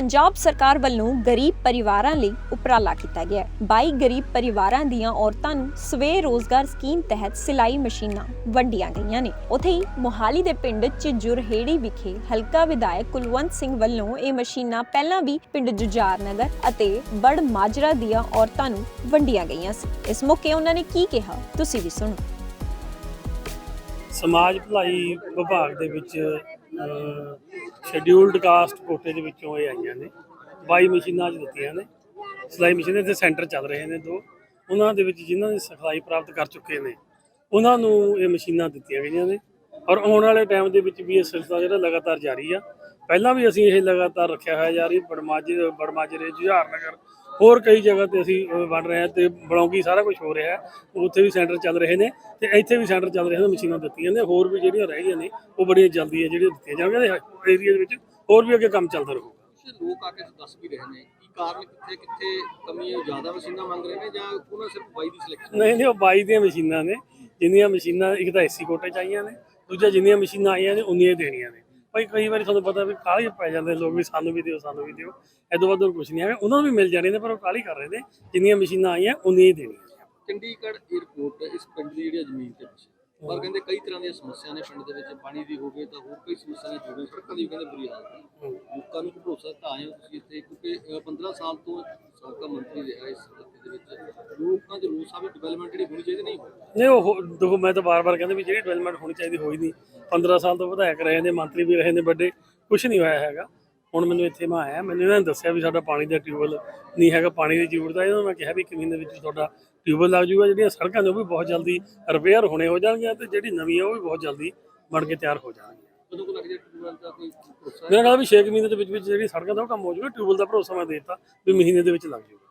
ਪੰਜਾਬ ਸਰਕਾਰ ਵੱਲੋਂ ਗਰੀਬ ਪਰਿਵਾਰਾਂ ਲਈ ਉਪਰਾਲਾ ਕੀਤਾ ਗਿਆ ਹੈ। 22 ਗਰੀਬ ਪਰਿਵਾਰਾਂ ਦੀਆਂ ਔਰਤਾਂ ਨੂੰ ਸਵੇ ਰੋਜ਼ਗਾਰ ਸਕੀਮ ਤਹਿਤ ਸਿਲਾਈ ਮਸ਼ੀਨਾਂ ਵੰਡੀਆਂ ਗਈਆਂ ਨੇ। ਉੱਥੇ ਹੀ ਮੋਹਾਲੀ ਦੇ ਪਿੰਡ ਚਿਜੁਰਹੇੜੀ ਵਿਖੇ ਹਲਕਾ ਵਿਧਾਇਕ ਕੁਲਵੰਤ ਸਿੰਘ ਵੱਲੋਂ ਇਹ ਮਸ਼ੀਨਾਂ ਪਹਿਲਾਂ ਵੀ ਪਿੰਡ ਜੁਜਾਰ ਨਗਰ ਅਤੇ ਬੜ ਮਾਜਰਾ ਦੀਆਂ ਔਰਤਾਂ ਨੂੰ ਵੰਡੀਆਂ ਗਈਆਂ ਸੀ। ਇਸ ਮੌਕੇ ਉਹਨਾਂ ਨੇ ਕੀ ਕਿਹਾ, ਤੁਸੀਂ ਵੀ ਸੁਣੋ। ਸਮਾਜ ਭਲਾਈ ਵਿਭਾਗ ਦੇ ਵਿੱਚ ਸ਼ੈਡਿਊਲਡ ਕਾਸਟ ਕੋਟੇ ਦੇ ਵਿੱਚੋਂ ਇਹ ਆਈਆਂ ਨੇ। 22 ਮਸ਼ੀਨਾਂ ਅੱਜ ਦਿੱਤੀਆਂ ਨੇ। ਸਿਲਾਈ ਮਸ਼ੀਨਾਂ ਦੇ ਸੈਂਟਰ ਚੱਲ ਰਹੇ ਨੇ ਦੋ। ਉਹਨਾਂ ਦੇ ਵਿੱਚ ਜਿਨ੍ਹਾਂ ਨੇ ਸਿਖਲਾਈ ਪ੍ਰਾਪਤ ਕਰ ਚੁੱਕੇ ਨੇ, ਉਹਨਾਂ ਨੂੰ ਇਹ ਮਸ਼ੀਨਾਂ ਦਿੱਤੀਆਂ ਗਈਆਂ ਨੇ। ਔਰ ਆਉਣ ਵਾਲੇ ਟਾਈਮ ਦੇ ਵਿੱਚ ਵੀ ਇਹ ਸਿਲਸਿਲਾ ਜਿਹੜਾ ਲਗਾਤਾਰ ਜਾਰੀ ਆ। ਪਹਿਲਾਂ ਵੀ ਅਸੀਂ ਇਹ ਲਗਾਤਾਰ ਰੱਖਿਆ ਹੋਇਆ ਜਾ ਰਹੀ, ਬੜਮਾਜਰੇ ਬੜਮਾਜਰੇ ਜੁਝਾਰ ਨਗਰ ਹੋਰ ਕਈ ਜਗ੍ਹਾ ਤੇ ਅਸੀਂ ਬਣ ਰਹੇ ਹਾਂ ਤੇ ਬਲੌਂਗੀ ਸਾਰਾ ਕੁਝ ਹੋ ਰਿਹਾ ਹੈ। ਉੱਥੇ ਵੀ ਸੈਂਟਰ ਚੱਲ ਰਹੇ ਨੇ ਤੇ ਇੱਥੇ ਵੀ ਸੈਂਟਰ ਚੱਲ ਰਹੇ ਨੇ ਮਸ਼ੀਨਾਂ ਦਿੱਤੀਆਂ ਨੇ ਹੋਰ ਵੀ ਜਿਹੜੀਆਂ ਰਹਿ ਗਈਆਂ ਨੇ ਉਹ ਬੜੀਆਂ ਜਲਦੀ ਹੈ ਜਿਹੜੀਆਂ ਦਿੱਤੀਆਂ ਜਾਣਗੀਆਂ ਏਰੀਆ ਦੇ ਵਿੱਚ ਹੋਰ ਵੀ ਅੱਗੇ ਕੰਮ ਚੱਲਦਾ ਰਹੂਗਾ। ਲੋਕ ਆ ਕੇ ਦੱਸ ਵੀ ਰਹੇ ਨੇ ਕੀ ਕਾਰਨ ਕਿੱਥੇ ਕਿੱਥੇ ਕਮੀ ਹੈ ਜ਼ਿਆਦਾ ਮਸ਼ੀਨਾਂ ਮੰਗ ਰਹੇ ਨੇ ਜਾਂ ਉਹਨਾਂ ਸਿਰਫ ਬਾਈ ਦੀ ਸਿਲੈਕਸ਼ਨ ਨਹੀਂ ਨਹੀਂ ਉਹ 22 ਦੀਆਂ ਮਸ਼ੀਨਾਂ ਨੇ ਜਿੰਨੀਆਂ ਮਸ਼ੀਨਾਂ ਇੱਕ ਤਾਂ ਐਸੀ ਕੋਟੇ ਚ ਆਈਆਂ ਨੇ ਦੂਜਾ ਜਿੰਨੀਆਂ ਮਸ਼ੀਨਾਂ ਆਈਆਂ ਨੇ ਉਨੀਆਂ ਹੀ ਦੇਣੀਆਂ ਨੇ। ਭਾਈ ਕਈ ਵਾਰੀ ਤੁਹਾਨੂੰ ਪਤਾ ਵੀ ਕਾਹਲੀ ਪੈ ਜਾਂਦੇ ਲੋਕ ਵੀ ਸਾਨੂੰ ਵੀ ਦਿਓ ਸਾਨੂੰ ਵੀ ਦਿਓ। ਇਦੋਂ ਵੱਧ ਕੁਝ ਨਹੀਂ ਹੈਗਾ ਉਹਨਾਂ ਨੂੰ ਵੀ ਮਿਲ ਜਾਣੇ ਨੇ ਪਰ ਉਹ ਕਾਹਲੀ ਕਰ ਰਹੇ ਨੇ। ਜਿੰਨੀਆਂ ਮਸ਼ੀਨਾਂ ਆਈਆਂ ਉਨੀਆਂ ਹੀ ਦੇਣੀਆਂ। ਚੰਡੀਗੜ੍ਹ 에ਅਰਪੋਰਟ ਇਸ ਪਿੰਡ ਦੀ ਜਿਹੜੀ ਜ਼ਮੀਨ ਤੇ ਪਿੱਛੇ। ਪਰ ਕਹਿੰਦੇ ਕਈ ਤਰ੍ਹਾਂ ਦੀਆਂ ਸਮੱਸਿਆ ਨੇ ਪਿੰਡ ਦੇ ਵਿੱਚ। ਪਾਣੀ ਦੀ ਹੋਵੇ ਤਾਂ ਹੋਰ ਕਈ ਸਮੱਸਿਆ ਨੇ ਜੁੜੇ ਸੜਕਾਂ ਦੀ ਵੀ ਕਹਿੰਦੇ ਬੁਰੀ ਹਾਲਤ ਹੈ। ਲੋਕਾਂ ਨੂੰ ਭਰੋਸਾ ਤਾਂ ਆਏ ਹੋ ਤੁਸੀਂ ਇੱਥੇ ਕਿਉਂਕਿ ਅ, 15 ਸਾਲ ਤੋਂ ਸਾਬਕਾ ਮੰਤਰੀ ਰਿਹਾ ਇਸ ਲੋਕਾਂ ਦੇ ਰੋਸ ਆ ਵੀ ਡਿਵੈਲਪਮੈਂਟ ਜਿਹੜੀ ਹੋਣੀ ਚਾਹੀਦੀ ਨਹੀਂ? ਉਹ ਦੇਖੋ ਮੈਂ ਤਾਂ ਬਾਰ-ਬਾਰ ਕਹਿੰਦਾ ਵੀ ਜਿਹੜੀ ਡਿਵੈਲਪਮੈਂਟ ਹੋਣੀ ਚਾਹੀਦੀ ਹੋਈ ਨਹੀਂ। 15 ਸਾਲ ਤੋਂ ਵਿਧਾਇਕ ਰਹੇ ਨੇ ਮੰਤਰੀ ਵੀ ਰਹੇ ਨੇ ਵੱਡੇ ਕੁਝ ਨਹੀਂ ਹੋਇਆ ਹੈਗਾ। ਹੁਣ ਮੈਨੂੰ ਇੱਥੇ ਮੈਂ ਆਇਆ ਮੈਨੂੰ ਇਹਨਾਂ ਨੇ ਦੱਸਿਆ ਵੀ ਸਾਡਾ ਪਾਣੀ ਦਾ ਟਿਊਬਵੈਲ ਨਹੀਂ ਹੈਗਾ ਪਾਣੀ ਦੀ ਜ਼ਰੂਰਤ ਹੈ ਇਹਨਾਂ ਨੂੰ ਮੈਂ ਕਿਹਾ ਵੀ ਇੱਕ ਮਹੀਨੇ ਵਿੱਚ ਤੁਹਾਡਾ ਟਿਊਬਵੈਲ ਲੱਗ ਜਾਊਗਾ ਜਿਹੜੀਆਂ ਸੜਕਾਂ ਨੇ ਉਹ ਵੀ ਬਹੁਤ ਜਲਦੀ ਰਿਪੇਅਰ ਹੋਣੇ ਹੋ ਜਾਣਗੀਆਂ ਤੇ ਜਿਹੜੀ ਨਵੀਂ ਉਹ ਵੀ ਬਹੁਤ ਜਲਦੀ ਬਣ ਕੇ ਤਿਆਰ ਹੋ ਜਾਣਗੀਆਂ? ਮੇਰਾ ਖਿਆਲ ਵੀ 6 ਮਹੀਨੇ ਦੇ ਵਿੱਚ ਵਿੱਚ ਜਿਹੜੀ ਸੜਕਾਂ ਦਾ ਉਹ ਕੰਮ ਹੋ ਜਾਊਗਾ ਟਿਊਬਵੈਲ ਦਾ ਭਰੋਸਾ ਮੈਂ ਦੇ ਦਿੱਤਾ ਵੀ ਮਹੀਨੇ ਦੇ ਵਿੱਚ ਲੱਗ ਜਾਊਗਾ।